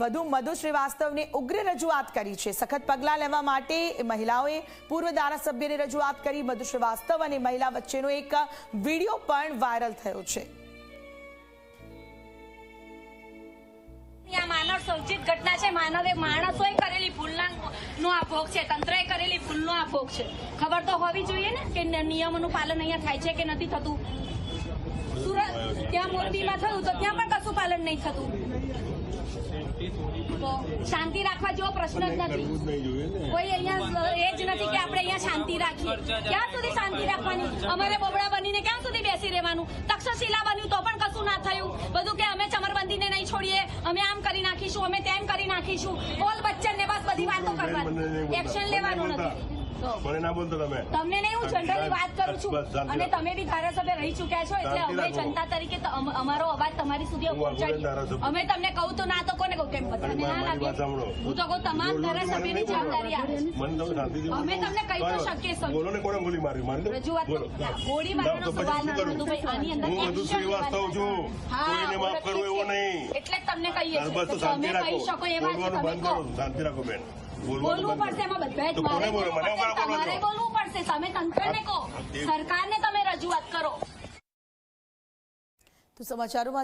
વધુ મધુ શ્રીવાસ્તવને ઉગ્ર રજૂઆત કરી છે. સખત પગલાં લેવા માટે મહિલાઓએ પૂર્વ ધારાસભ્યને રજૂઆત કરી. મધુ શ્રીવાસ્તવ અને મહિલા વચ્ચેનો એક વીડિયો પણ વાયરલ થયો છે. માનવ સર્જિત ઘટના છે. માનવે માણસોએ કરેલી ભૂલના આ ભોગ છે. તંત્રએ કરેલી ભૂલનો આ ભોગ છે. ખબર તો હોવી જોઈએ ને, નિયમોનું પાલન અહીંયા થાય છે કે નથી થતું? સુરત, ત્યાં મોરબીમાં થયું તો ત્યાં પણ કશું પાલન નહીં થતું? શાંતિ રાખવા જેવો પ્રશ્ન જ નથી. કોઈ અહીંયા એ જ નથી કે આપણે અહીંયા શાંતિ રાખીએ. ક્યાં સુધી શાંતિ રાખવાની? અમારે બોબડા બનીને ક્યાં સુધી બેસી રહેવાનું? તક્ષશિલા બન્યું તો પણ કશું ના થયું. બધું કે અમે ચમરબંધીને નહીં છોડીએ અમે આમ કરી નાખીશું અમે તેમ કરી નાખીશું. બોલ બચ્ચન ને બસ બધી વાતો કરવાની એક્શન લેવાનું નથી. મને ના બોલતો તમે. તમને નહીં હું જનરલી વાત કરું છું. અને તમે બી ધારાસભ્ય રહી ચૂક્યા છો એટલે અમે જનતા તરીકે અમારો અવાજ તમારી સુધી પહોંચાડીએ અમે તમને કહું તો ના તો કોને કહું? કેમ બધાને ના લાગે? હું તો કહું તમામ ધારાસભ્યની જવાબદારી આવે. અમે તમને કહી તો શકીએ. બોલો ને કોને ગોળી મારી? મારી રજૂઆત ગોળી મારવાનો સવાલ નથી આની અંદર હું વધુ શ્રીવાસ્તવ છું. હા, કોઈને માફ કરવું એવો નહીં. એટલે તમને છીએ તમે કહી શકો રાખો છે, તમે કહો. શાંતિ રાખો બેન. બોલવું પડશે એમાં બધા જ મારે તમારે બોલવું પડશે તમે તંત્રને કહો. સરકારને તમે રજૂઆત કરો. તો સમાચારોમાં